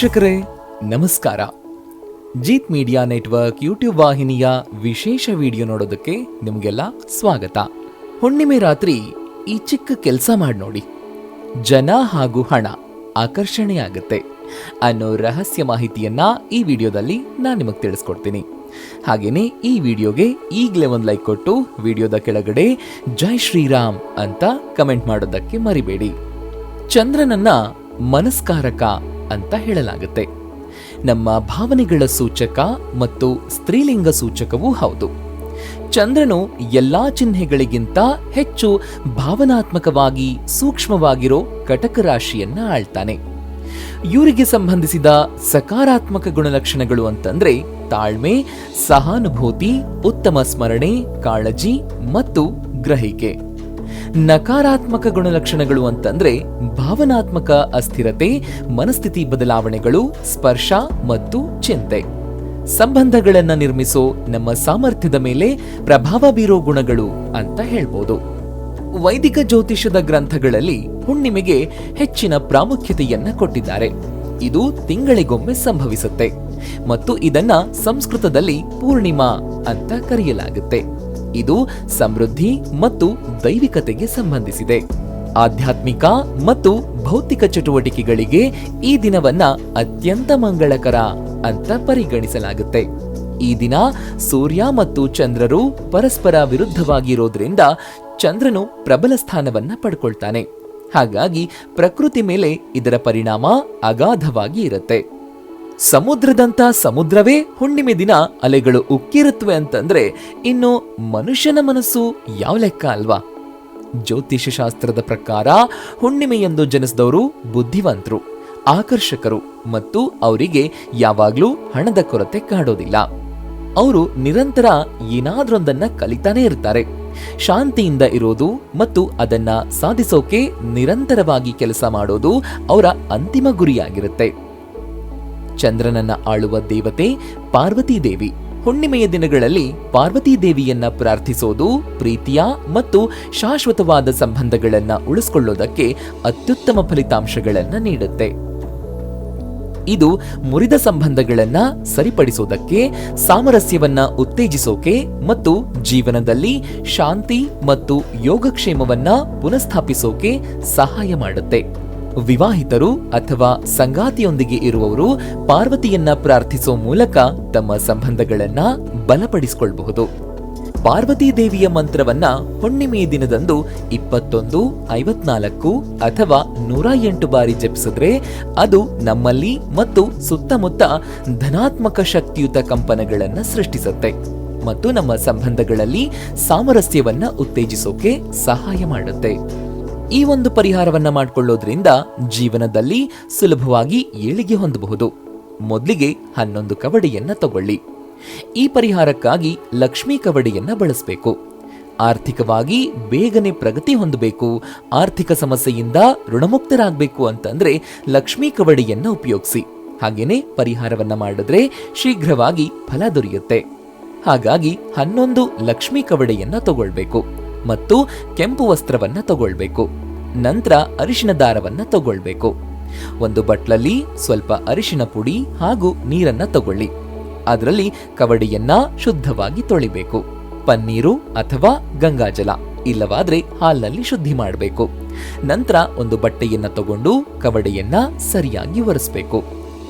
ವೀಕ್ಷಕರೇ, ನಮಸ್ಕಾರ. Jeet media network YouTube ವಾಹಿನಿಯ ವಿಶೇಷ ವಿಡಿಯೋ ನೋಡೋದಕ್ಕೆ ನಿಮಗೆಲ್ಲ ಸ್ವಾಗತ. ಹುಣ್ಣಿಮೆ ರಾತ್ರಿ ಈ ಚಿಕ್ಕ ಕೆಲಸ ಮಾಡಿ ನೋಡಿ. ಜನ ಹಾಗೂ ಹಣ ಆಕರ್ಷಣೆಯಾಗುತ್ತೆ ಅನ್ನೋ ರಹಸ್ಯ ಮಾಹಿತಿಯನ್ನ ಈ ವಿಡಿಯೋದಲ್ಲಿ ನಾನು ನಿಮಗೆ ತಿಳಿಸ್ಕೊಡ್ತೀನಿ. ಹಾಗೇನೆ ಈ ವಿಡಿಯೋಗೆ ಈಗಲೇ ಒಂದು ಲೈಕ್ ಕೊಟ್ಟು ವಿಡಿಯೋದ ಕೆಳಗಡೆ ಜೈ ಶ್ರೀರಾಮ್ ಅಂತ ಕಮೆಂಟ್ ಮಾಡೋದಕ್ಕೆ ಮರಿಬೇಡಿ. ಚಂದ್ರನನ್ನ ಮನಸ್ಕಾರಕ ಅಂತ ಹೇಳಲಾಗುತ್ತೆ. ನಮ್ಮ ಭಾವನೆಗಳ ಸೂಚಕ ಮತ್ತು ಸ್ತ್ರೀಲಿಂಗ ಸೂಚಕವೂ ಹೌದು. ಚಂದ್ರನು ಎಲ್ಲಾ ಚಿಹ್ನೆಗಳಿಗಿಂತ ಹೆಚ್ಚು ಭಾವನಾತ್ಮಕವಾಗಿ ಸೂಕ್ಷ್ಮವಾಗಿರೋ ಕಟಕ ರಾಶಿಯನ್ನ ಆಳ್ತಾನೆ. ಇವರಿಗೆ ಸಂಬಂಧಿಸಿದ ಸಕಾರಾತ್ಮಕ ಗುಣಲಕ್ಷಣಗಳು ಅಂತಂದ್ರೆ ತಾಳ್ಮೆ, ಸಹಾನುಭೂತಿ, ಉತ್ತಮ ಸ್ಮರಣೆ, ಕಾಳಜಿ ಮತ್ತು ಗ್ರಹಿಕೆ. ನಕಾರಾತ್ಮಕ ಗುಣಲಕ್ಷಣಗಳು ಅಂತಂದ್ರೆ ಭಾವನಾತ್ಮಕ ಅಸ್ಥಿರತೆ, ಮನಸ್ಥಿತಿ ಬದಲಾವಣೆಗಳು, ಸ್ಪರ್ಶ ಮತ್ತು ಚಿಂತೆ. ಸಂಬಂಧಗಳನ್ನ ನಿರ್ಮಿಸೋ ನಮ್ಮ ಸಾಮರ್ಥ್ಯದ ಮೇಲೆ ಪ್ರಭಾವ ಬೀರೋ ಗುಣಗಳು ಅಂತ ಹೇಳ್ಬೋದು. ವೈದಿಕ ಜ್ಯೋತಿಷದ ಗ್ರಂಥಗಳಲ್ಲಿ ಹುಣ್ಣಿಮೆಗೆ ಹೆಚ್ಚಿನ ಪ್ರಾಮುಖ್ಯತೆಯನ್ನ ಕೊಟ್ಟಿದ್ದಾರೆ. ಇದು ತಿಂಗಳಿಗೊಮ್ಮೆ ಸಂಭವಿಸುತ್ತೆ. ಮತ್ತು ಇದನ್ನ ಸಂಸ್ಕೃತದಲ್ಲಿ ಪೂರ್ಣಿಮಾ ಅಂತ ಕರೆಯಲಾಗುತ್ತೆ. ಇದು ಸಮೃದ್ಧಿ ಮತ್ತು ದೈವಿಕತೆಗೆ ಸಂಬಂಧಿಸಿದೆ. ಆಧ್ಯಾತ್ಮಿಕ ಮತ್ತು ಭೌತಿಕ ಚಟುವಟಿಕೆಗಳಿಗೆ ಈ ದಿನವನ್ನ ಅತ್ಯಂತ ಮಂಗಳಕರ ಅಂತ ಪರಿಗಣಿಸಲಾಗುತ್ತೆ. ಈ ದಿನ ಸೂರ್ಯ ಮತ್ತು ಚಂದ್ರರು ಪರಸ್ಪರ ವಿರುದ್ಧವಾಗಿರೋದ್ರಿಂದ ಚಂದ್ರನು ಪ್ರಬಲ ಸ್ಥಾನವನ್ನ ಪಡ್ಕೊಳ್ತಾನೆ. ಹಾಗಾಗಿ ಪ್ರಕೃತಿ ಮೇಲೆ ಇದರ ಪರಿಣಾಮ ಅಗಾಧವಾಗಿ ಇರುತ್ತೆ. ಸಮುದ್ರದಂತ ಸಮುದ್ರವೇ ಹುಣ್ಣಿಮೆ ದಿನ ಅಲೆಗಳು ಉಕ್ಕಿರುತ್ತವೆ ಅಂತಂದ್ರೆ ಇನ್ನು ಮನುಷ್ಯನ ಮನಸ್ಸು ಯಾವ ಲೆಕ್ಕ ಅಲ್ವಾ? ಜ್ಯೋತಿಷ್ಯ ಶಾಸ್ತ್ರದ ಪ್ರಕಾರ ಹುಣ್ಣಿಮೆಯೆಂದು ಜನಿಸಿದವರು ಬುದ್ಧಿವಂತರು, ಆಕರ್ಷಕರು ಮತ್ತು ಅವರಿಗೆ ಯಾವಾಗ್ಲೂ ಹಣದ ಕೊರತೆ ಕಾಡೋದಿಲ್ಲ. ಅವರು ನಿರಂತರ ಏನಾದ್ರೊಂದನ್ನ ಕಲಿತಾನೇ ಇರ್ತಾರೆ. ಶಾಂತಿಯಿಂದ ಇರೋದು ಮತ್ತು ಅದನ್ನ ಸಾಧಿಸೋಕೆ ನಿರಂತರವಾಗಿ ಕೆಲಸ ಮಾಡೋದು ಅವರ ಅಂತಿಮ ಗುರಿಯಾಗಿರುತ್ತೆ. ಚಂದ್ರನನ್ನ ಆಳುವ ದೇವತೆ ಪಾರ್ವತಿ ದೇವಿ. ಹುಣ್ಣಿಮೆಯ ದಿನಗಳಲ್ಲಿ ಪಾರ್ವತಿ ದೇವಿಯನ್ನ ಪ್ರಾರ್ಥಿಸೋದು ಪ್ರೀತಿಯ ಮತ್ತು ಶಾಶ್ವತವಾದ ಸಂಬಂಧಗಳನ್ನ ಉಳಿಸ್ಕೊಳ್ಳೋದಕ್ಕೆ ಅತ್ಯುತ್ತಮ ಫಲಿತಾಂಶಗಳನ್ನ ನೀಡುತ್ತೆ. ಇದು ಮುರಿದ ಸಂಬಂಧಗಳನ್ನ ಸರಿಪಡಿಸೋದಕ್ಕೆ, ಸಾಮರಸ್ಯವನ್ನ ಉತ್ತೇಜಿಸೋಕೆ ಮತ್ತು ಜೀವನದಲ್ಲಿ ಶಾಂತಿ ಮತ್ತು ಯೋಗಕ್ಷೇಮವನ್ನ ಪುನಃಸ್ಥಾಪಿಸೋಕೆ ಸಹಾಯ ಮಾಡುತ್ತೆ. ವಿವಾಹಿತರು ಅಥವಾ ಸಂಗಾತಿಯೊಂದಿಗೆ ಇರುವವರು ಪಾರ್ವತಿಯನ್ನ ಪ್ರಾರ್ಥಿಸುವ ಮೂಲಕ ತಮ್ಮ ಸಂಬಂಧಗಳನ್ನ ಬಲಪಡಿಸಿಕೊಳ್ಳಬಹುದು ಪಾರ್ವತೀ ದೇವಿಯ ಮಂತ್ರವನ್ನ ಹುಣ್ಣಿಮೆ ದಿನದಂದು ಇಪ್ಪತ್ತೊಂದು, ಐವತ್ನಾಲ್ಕು ಅಥವಾ ನೂರ ಎಂಟು ಬಾರಿ ಜಪಿಸಿದ್ರೆ ಅದು ನಮ್ಮಲ್ಲಿ ಮತ್ತು ಸುತ್ತಮುತ್ತ ಧನಾತ್ಮಕ ಶಕ್ತಿಯುತ ಕಂಪನಗಳನ್ನ ಸೃಷ್ಟಿಸುತ್ತೆ ಮತ್ತು ನಮ್ಮ ಸಂಬಂಧಗಳಲ್ಲಿ ಸಾಮರಸ್ಯವನ್ನ ಉತ್ತೇಜಿಸೋಕೆ ಸಹಾಯ ಮಾಡುತ್ತೆ. ಈ ಒಂದು ಪರಿಹಾರವನ್ನ ಮಾಡಿಕೊಳ್ಳೋದ್ರಿಂದ ಜೀವನದಲ್ಲಿ ಸುಲಭವಾಗಿ ಏಳಿಗೆ ಹೊಂದಬಹುದು. ಮೊದಲಿಗೆ ಹನ್ನೊಂದು ಕವಡಿಯನ್ನ ತಗೊಳ್ಳಿ. ಈ ಪರಿಹಾರಕ್ಕಾಗಿ ಲಕ್ಷ್ಮೀ ಕವಡಿಯನ್ನ ಬಳಸಬೇಕು. ಆರ್ಥಿಕವಾಗಿ ಬೇಗನೆ ಪ್ರಗತಿ ಹೊಂದಬೇಕು. ಆರ್ಥಿಕ ಸಮಸ್ಯೆಯಿಂದ ಋಣಮುಕ್ತರಾಗಬೇಕು ಅಂತಂದ್ರೆ ಲಕ್ಷ್ಮೀ ಕವಡಿಯನ್ನ ಉಪಯೋಗಿಸಿ. ಹಾಗೇನೆ ಪರಿಹಾರವನ್ನ ಮಾಡಿದ್ರೆ ಶೀಘ್ರವಾಗಿ ಫಲ ದೊರೆಯುತ್ತೆ. ಹಾಗಾಗಿ ಹನ್ನೊಂದು ಲಕ್ಷ್ಮೀ ಕವಡೆಯನ್ನ ತಗೊಳ್ಬೇಕು. ಮತ್ತು ಕೆಂಪು ವಸ್ತ್ರವನ್ನು ತಗೊಳ್ಬೇಕು. ನಂತರ ಅರಿಶಿನ ದಾರವನ್ನು ತಗೊಳ್ಬೇಕು. ಒಂದು ಬಟ್ಲಲ್ಲಿ ಸ್ವಲ್ಪ ಅರಿಶಿನ ಪುಡಿ ಹಾಗೂ ನೀರನ್ನ ತಗೊಳ್ಳಿ. ಅದರಲ್ಲಿ ಕವಡಿಯನ್ನ ಶುದ್ಧವಾಗಿ ತೊಳಿಬೇಕು. ಪನ್ನೀರು ಅಥವಾ ಗಂಗಾಜಲ, ಇಲ್ಲವಾದ್ರೆ ಹಾಲ್ನಲ್ಲಿ ಶುದ್ಧಿ ಮಾಡಬೇಕು. ನಂತರ ಒಂದು ಬಟ್ಟೆಯನ್ನ ತಗೊಂಡು ಕವಡೆಯನ್ನ ಸರಿಯಾಗಿ ಒರೆಸ್ಬೇಕು.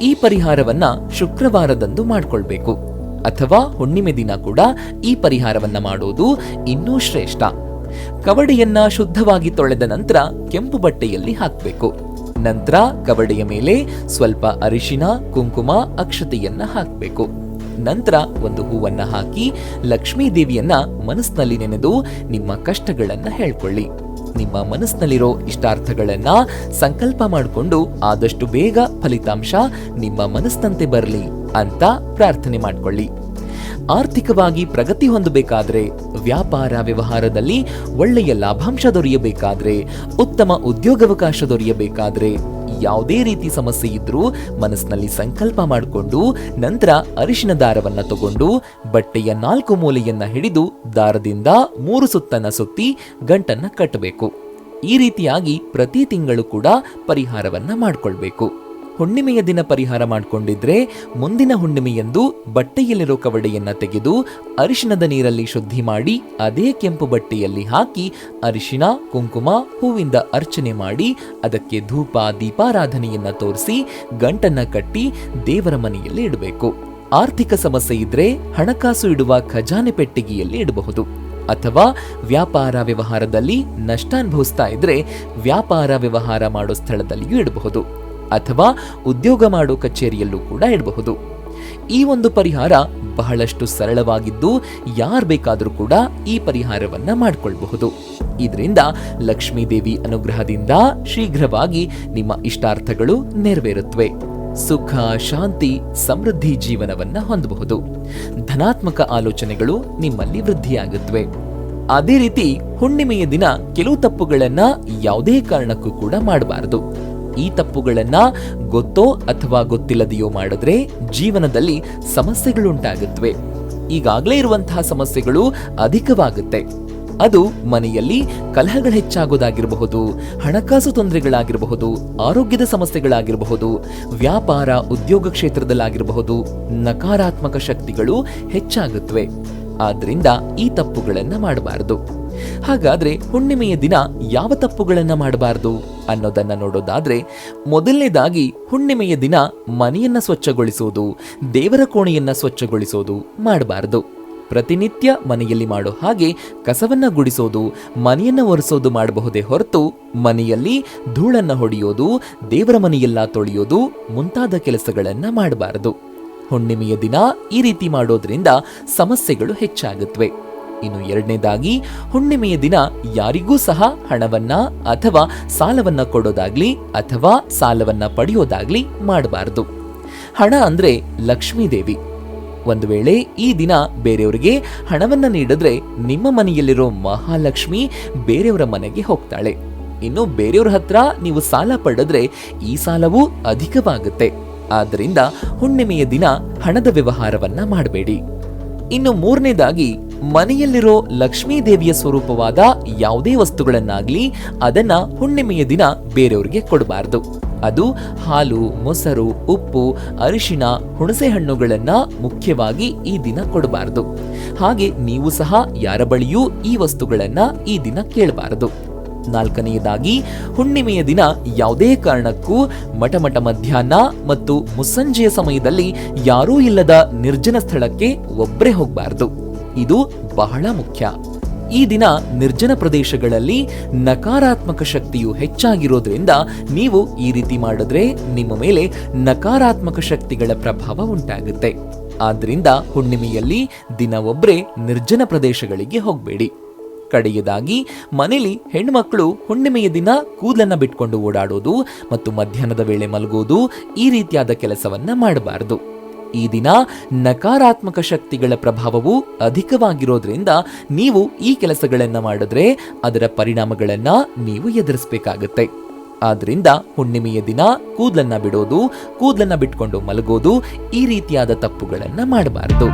ಈ ಪರಿಹಾರವನ್ನ ಶುಕ್ರವಾರದಂದು ಮಾಡ್ಕೊಳ್ಬೇಕು. ಅಥವಾ ಹುಣ್ಣಿಮೆ ದಿನ ಕೂಡ ಈ ಪರಿಹಾರವನ್ನ ಮಾಡೋದು ಇನ್ನೂ ಶ್ರೇಷ್ಠ. ಕವಡೆಯನ್ನ ಶುದ್ಧವಾಗಿ ತೊಳೆದ ನಂತರ ಕೆಂಪು ಬಟ್ಟೆಯಲ್ಲಿ ಹಾಕಬೇಕು. ನಂತರ ಕವಡೆಯ ಮೇಲೆ ಸ್ವಲ್ಪ ಅರಿಶಿನ, ಕುಂಕುಮ, ಅಕ್ಷತೆಯನ್ನ ಹಾಕಬೇಕು. ನಂತರ ಒಂದು ಹೂವನ್ನ ಹಾಕಿ ಲಕ್ಷ್ಮೀ ದೇವಿಯನ್ನ ಮನಸ್ಸಿನಲ್ಲಿ ನೆನೆದು ನಿಮ್ಮ ಕಷ್ಟಗಳನ್ನ ಹೇಳ್ಕೊಳ್ಳಿ. ನಿಮ್ಮ ಮನಸ್ಸಿನಲ್ಲಿರೋ ಇಷ್ಟಾರ್ಥಗಳನ್ನ ಸಂಕಲ್ಪ ಮಾಡಿಕೊಂಡು ಆದಷ್ಟು ಬೇಗ ಫಲಿತಾಂಶ ನಿಮ್ಮ ಮನಸ್ಸಿನಂತೆ ಬರಲಿ. ಅಂತ ಪ್ರಾರ್ಥನೆ ಮಾಡಿಕೊಳ್ಳಿ. ಆರ್ಥಿಕವಾಗಿ ಪ್ರಗತಿ ಹೊಂದಬೇಕಾದ್ರೆ ವ್ಯಾಪಾರ ವ್ಯವಹಾರದಲ್ಲಿ ಒಳ್ಳೆಯ ಲಾಭಾಂಶ ದೊರೆಯಬೇಕಾದ್ರೆ ಉತ್ತಮ ಉದ್ಯೋಗಾವಕಾಶ ದೊರೆಯಬೇಕಾದ್ರೆ ಯಾವುದೇ ರೀತಿ ಸಮಸ್ಯೆ ಇದ್ರೂ ಮನಸ್ಸಿನಲ್ಲಿ ಸಂಕಲ್ಪ ಮಾಡಿಕೊಂಡು ನಂತರ ಅರಿಶಿನ ದಾರವನ್ನು ತಗೊಂಡು ಬಟ್ಟೆಯ ನಾಲ್ಕು ಮೂಲೆಯನ್ನ ಹಿಡಿದು ದಾರದಿಂದ ಮೂರು ಸುತ್ತನ್ನ ಸುತ್ತಿ ಗಂಟನ್ನು ಕಟ್ಟಬೇಕು. ಈ ರೀತಿಯಾಗಿ ಪ್ರತಿ ತಿಂಗಳು ಕೂಡ ಪರಿಹಾರವನ್ನ ಮಾಡಿಕೊಳ್ಬೇಕು. ಹುಣ್ಣಿಮೆಯ ದಿನ ಪರಿಹಾರ ಮಾಡಿಕೊಂಡಿದ್ರೆ ಮುಂದಿನ ಹುಣ್ಣಿಮೆಯಂದು ಬಟ್ಟೆಯಲ್ಲಿರೋ ಕವಡೆಯನ್ನು ತೆಗೆದು ಅರಿಶಿಣದ ನೀರಲ್ಲಿ ಶುದ್ಧಿ ಮಾಡಿ ಅದೇ ಕೆಂಪು ಬಟ್ಟೆಯಲ್ಲಿ ಹಾಕಿ ಅರಿಶಿಣ, ಕುಂಕುಮ, ಹೂವಿಂದ ಅರ್ಚನೆ ಮಾಡಿ ಅದಕ್ಕೆ ಧೂಪ, ದೀಪಾರಾಧನೆಯನ್ನು ತೋರಿಸಿ ಗಂಟನ್ನು ಕಟ್ಟಿ ದೇವರ ಮನೆಯಲ್ಲಿ ಇಡಬೇಕು. ಆರ್ಥಿಕ ಸಮಸ್ಯೆ ಇದ್ರೆ ಹಣಕಾಸು ಇಡುವ ಖಜಾನೆ ಪೆಟ್ಟಿಗೆಯಲ್ಲಿ ಇಡಬಹುದು. ಅಥವಾ ವ್ಯಾಪಾರ ವ್ಯವಹಾರದಲ್ಲಿ ನಷ್ಟ ಅನುಭವಿಸ್ತಾ ಇದ್ರೆ ವ್ಯಾಪಾರ ವ್ಯವಹಾರ ಮಾಡೋ ಸ್ಥಳದಲ್ಲಿಯೂ ಇಡಬಹುದು. ಅಥವಾ ಉದ್ಯೋಗ ಮಾಡೋ ಕಚೇರಿಯಲ್ಲೂ ಕೂಡ ಇಡಬಹುದು ಈ ಒಂದು ಪರಿಹಾರ ಬಹಳಷ್ಟು ಸರಳವಾಗಿದ್ದು ಯಾರು ಬೇಕಾದರೂ ಕೂಡ ಈ ಪರಿಹಾರವನ್ನ ಮಾಡಿಕೊಳ್ಬಹುದು. ಇದರಿಂದ ಲಕ್ಷ್ಮೀದೇವಿ ಅನುಗ್ರಹದಿಂದ ಶೀಘ್ರವಾಗಿ ನಿಮ್ಮ ಇಷ್ಟಾರ್ಥಗಳು ನೆರವೇರುತ್ತವೆ ಸುಖ, ಶಾಂತಿ, ಸಮೃದ್ಧಿ ಜೀವನವನ್ನ ಹೊಂದಬಹುದು. ಧನಾತ್ಮಕ ಆಲೋಚನೆಗಳು ನಿಮ್ಮಲ್ಲಿ ವೃದ್ಧಿಯಾಗುತ್ತವೆ ಅದೇ ರೀತಿ ಹುಣ್ಣಿಮೆಯ ದಿನ ಕೆಲವು ತಪ್ಪುಗಳನ್ನ ಯಾವುದೇ ಕಾರಣಕ್ಕೂ ಕೂಡ ಮಾಡಬಾರದು. ಈ ತಪ್ಪುಗಳನ್ನ ಗೊತ್ತೋ ಅಥವಾ ಗೊತ್ತಿಲ್ಲದೆಯೋ ಮಾಡಿದ್ರೆ ಜೀವನದಲ್ಲಿ ಸಮಸ್ಯೆಗಳುಂಟಾಗುತ್ತವೆ. ಈಗಾಗಲೇ ಇರುವಂತಹ ಸಮಸ್ಯೆಗಳು ಅಧಿಕವಾಗುತ್ತೆ. ಅದು ಮನೆಯಲ್ಲಿ ಕಲಹಗಳು ಹೆಚ್ಚಾಗೋದಾಗಿರಬಹುದು, ಹಣಕಾಸು ತೊಂದರೆಗಳಾಗಿರಬಹುದು, ಆರೋಗ್ಯದ ಸಮಸ್ಯೆಗಳಾಗಿರಬಹುದು, ವ್ಯಾಪಾರ, ಉದ್ಯೋಗ ಕ್ಷೇತ್ರದಲ್ಲಾಗಿರಬಹುದು, ನಕಾರಾತ್ಮಕ ಶಕ್ತಿಗಳು ಹೆಚ್ಚಾಗುತ್ತವೆ. ಆದ್ದರಿಂದ ಈ ತಪ್ಪುಗಳನ್ನು ಮಾಡಬಾರದು. ಹಾಗಾದ್ರೆ ಹುಣ್ಣಿಮೆಯ ದಿನ ಯಾವ ತಪ್ಪುಗಳನ್ನ ಮಾಡಬಾರದು ಅನ್ನೋದನ್ನ ನೋಡೋದಾದ್ರೆ ಮೊದಲನೇದಾಗಿ ಹುಣ್ಣಿಮೆಯ ದಿನ ಮನೆಯನ್ನ ಸ್ವಚ್ಛಗೊಳಿಸೋದು, ದೇವರ ಕೋಣೆಯನ್ನ ಸ್ವಚ್ಛಗೊಳಿಸೋದು ಮಾಡಬಾರದು. ಪ್ರತಿನಿತ್ಯ ಮನೆಯಲ್ಲಿ ಮಾಡೋ ಹಾಗೆ ಕಸವನ್ನ ಗುಡಿಸೋದು, ಮನೆಯನ್ನ ಒರೆಸೋದು ಮಾಡಬಹುದೇ ಹೊರತು ಮನೆಯಲ್ಲಿ ಧೂಳನ್ನ ಹೊಡೆಯೋದು, ದೇವರ ಮನೆಯೆಲ್ಲ ತೊಳೆಯೋದು ಮುಂತಾದ ಕೆಲಸಗಳನ್ನ ಮಾಡಬಾರದು. ಹುಣ್ಣಿಮೆಯ ದಿನ ಈ ರೀತಿ ಮಾಡೋದ್ರಿಂದ ಸಮಸ್ಯೆಗಳು ಹೆಚ್ಚಾಗುತ್ತವೆ ಇನ್ನು ಎರಡನೇದಾಗಿ, ಹುಣ್ಣಿಮೆಯ ದಿನ ಯಾರಿಗೂ ಸಹ ಹಣವನ್ನ ಅಥವಾ ಸಾಲವನ್ನ ಕೊಡೋದಾಗ್ಲಿ ಅಥವಾ ಸಾಲವನ್ನ ಪಡೆಯೋದಾಗ್ಲಿ ಮಾಡಬಾರದು. ಹಣ ಅಂದ್ರೆ ಲಕ್ಷ್ಮೀ ದೇವಿ. ಒಂದು ವೇಳೆ ಈ ದಿನ ಬೇರೆಯವರಿಗೆ ಹಣವನ್ನ ನೀಡಿದ್ರೆ ನಿಮ್ಮ ಮನೆಯಲ್ಲಿರೋ ಮಹಾಲಕ್ಷ್ಮಿ ಬೇರೆಯವರ ಮನೆಗೆ ಹೋಗ್ತಾಳೆ. ಇನ್ನು ಬೇರೆಯವ್ರ ಹತ್ರ ನೀವು ಸಾಲ ಪಡೆದ್ರೆ ಈ ಸಾಲವೂ ಅಧಿಕವಾಗುತ್ತೆ. ಆದ್ದರಿಂದ ಹುಣ್ಣಿಮೆಯ ದಿನ ಹಣದ ವ್ಯವಹಾರವನ್ನ ಮಾಡಬೇಡಿ. ಇನ್ನು ಮೂರನೇದಾಗಿ ಮನೆಯಲ್ಲಿರೋ ಲಕ್ಷ್ಮೀ ದೇವಿಯ ಸ್ವರೂಪವಾದ ಯಾವುದೇ ವಸ್ತುಗಳನ್ನಾಗ್ಲಿ ಅದನ್ನ ಹುಣ್ಣಿಮೆಯ ದಿನ ಬೇರೆಯವರಿಗೆ ಕೊಡಬಾರದು. ಅದು ಹಾಲು, ಮೊಸರು, ಉಪ್ಪು ಅರಿಶಿನ ಹುಣಸೆ ಹಣ್ಣುಗಳನ್ನ ಮುಖ್ಯವಾಗಿ ಈ ದಿನ ಕೊಡಬಾರದು. ಹಾಗೆ ನೀವು ಸಹ ಯಾರ ಬಳಿಯೂ ಈ ವಸ್ತುಗಳನ್ನ ಈ ದಿನ ಕೇಳಬಾರದು. ನಾಲ್ಕನೆಯದಾಗಿ, ಹುಣ್ಣಿಮೆಯ ದಿನ ಯಾವುದೇ ಕಾರಣಕ್ಕೂ ಮಟಮಟ ಮಧ್ಯಾಹ್ನ ಮತ್ತು ಮುಸ್ಸಂಜೆಯ ಸಮಯದಲ್ಲಿ ಯಾರೂ ಇಲ್ಲದ ನಿರ್ಜನ ಸ್ಥಳಕ್ಕೆ ಒಬ್ಬರೇ ಹೋಗಬಾರದು. ಇದು ಬಹಳ ಮುಖ್ಯ. ಈ ದಿನ ನಿರ್ಜನ ಪ್ರದೇಶಗಳಲ್ಲಿ ನಕಾರಾತ್ಮಕ ಶಕ್ತಿಯು ಹೆಚ್ಚಾಗಿರೋದ್ರಿಂದ ನೀವು ಈ ರೀತಿ ಮಾಡಿದ್ರೆ ನಿಮ್ಮ ಮೇಲೆ ನಕಾರಾತ್ಮಕ ಶಕ್ತಿಗಳ ಪ್ರಭಾವ ಉಂಟಾಗುತ್ತೆ. ಆದ್ದರಿಂದ ಹುಣ್ಣಿಮೆಯಲ್ಲಿ ದಿನ ಒಬ್ಬರೇ ನಿರ್ಜನ ಪ್ರದೇಶಗಳಿಗೆ ಹೋಗಬೇಡಿ. ಕಡೆಯದಾಗಿ ಮನೆಯಲ್ಲಿ ಹೆಣ್ಮಕ್ಳು ಹುಣ್ಣಿಮೆಯ ದಿನ ಕೂದಲನ್ನು ಬಿಟ್ಕೊಂಡು ಓಡಾಡೋದು ಮತ್ತು ಮಧ್ಯಾಹ್ನದ ವೇಳೆ ಮಲಗೋದು ಈ ರೀತಿಯಾದ ಕೆಲಸವನ್ನ ಮಾಡಬಾರದು. ಈ ದಿನ ನಕಾರಾತ್ಮಕ ಶಕ್ತಿಗಳ ಪ್ರಭಾವವು ಅಧಿಕವಾಗಿರೋದ್ರಿಂದ ನೀವು ಈ ಕೆಲಸಗಳನ್ನ ಮಾಡಿದ್ರೆ ಅದರ ಪರಿಣಾಮಗಳನ್ನ ನೀವು ಎದುರಿಸಬೇಕಾಗತ್ತೆ. ಆದ್ದರಿಂದ ಹುಣ್ಣಿಮೆಯ ದಿನ ಕೂದಲನ್ನ ಬಿಡೋದು, ಕೂದಲನ್ನ ಬಿಟ್ಕೊಂಡು ಮಲಗೋದು ಈ ರೀತಿಯಾದ ತಪ್ಪುಗಳನ್ನು ಮಾಡಬಾರದು.